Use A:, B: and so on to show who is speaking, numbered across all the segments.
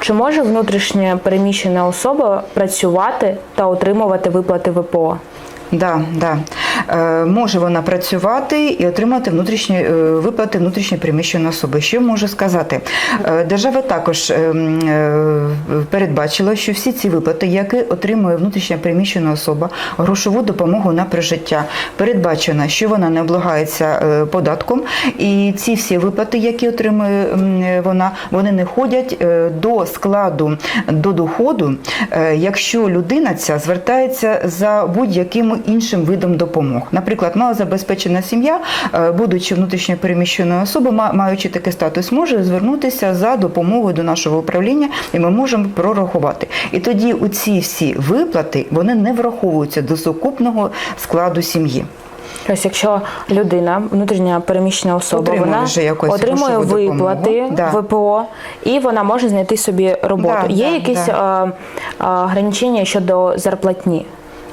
A: Чи може внутрішньо переміщена особа працювати та отримувати виплати ВПО?
B: Да, да. Е, може вона працювати і отримати внутрішні е, виплати внутрішньо переміщеної особи. Що можу сказати? Е, держава також е, м, е, передбачила, що всі ці виплати, які отримує внутрішньо переміщена особа, грошову допомогу на прижиття, передбачено, що вона не облагається податком, і ці всі виплати, які отримує вона, вони не входять е, до складу до доходу, якщо людина ця звертається за будь-яким іншим видом допомог. Наприклад, малозабезпечена сім'я, е, будучи внутрішньо переміщеною особою, маючи такий статус, може звернутися за допомогою до нашого управління, і ми можемо прорахувати. І тоді у ці всі виплати вони не враховуються до сукупного складу сім'ї.
A: Тобто, якщо людина, внутрішня переміщена особа,
B: Отримує
A: вона
B: вже якусь
A: отримує виплати
B: да.
A: ВПО, і вона може знайти собі роботу.
B: Да,
A: Є
B: да,
A: якісь
B: да.
A: е, е, ограничення щодо зарплатні?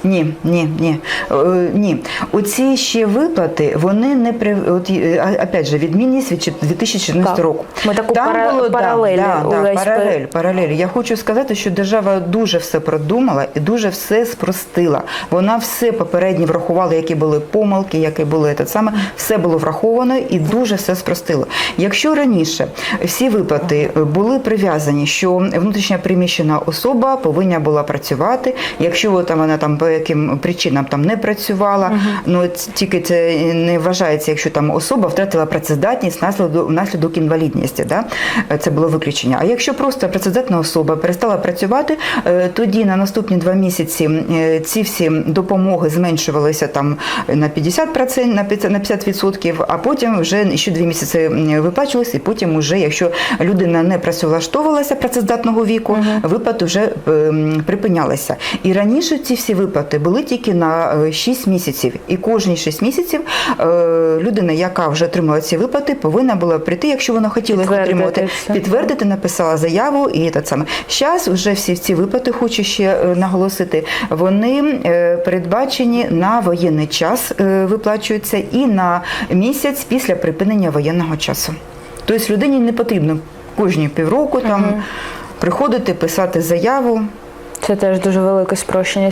B: Ні, ні, ні. Е, ні. Оці ще виплати, вони не при от, е, опять же, відмінність від чет- 2014
A: Так.
B: року.
A: Ми таку пара-
B: да,
A: паралель
B: да, да,
A: увесь
B: паралель, паралель. Я хочу сказати, що держава дуже все продумала і дуже все спростила. Вона все попередньо врахувала, які були помилки, які були те саме, все було враховано і дуже все спростило. Якщо раніше всі виплати е, були прив'язані, що внутрішня приміщена особа повинна була працювати, якщо там вона там по яким причинам там не працювала, ну тільки це не вважається, якщо там особа втратила працездатність внаслідок, внаслідок інвалідності. Да? Це було виключення. А якщо просто працездатна особа перестала працювати, е, тоді на наступні два місяці е, ці всі допомоги зменшувалися там на 50%, на 50%, на 50%, а потім вже ще дві місяці виплачувалися, і потім вже, якщо людина не працевлаштовувалася працездатного віку, виплати вже ем, припинялися. І раніше ці всі виплати були тільки на е, 6 місяців. І кожні 6 місяців е, людина, яка вже отримала ці виплати, повинна була прийти, якщо вона хотіла їх отримати, підтвердити, написала заяву і те саме. Зараз вже всі ці виплати, хочу ще е, наголосити, вони е, передбачені на воєнний час, е, виплачуються і на місяць після припинення воєнного часу. Тобто людині не потрібно кожні півроку там приходити, писати заяву.
A: Це теж дуже велике спрощення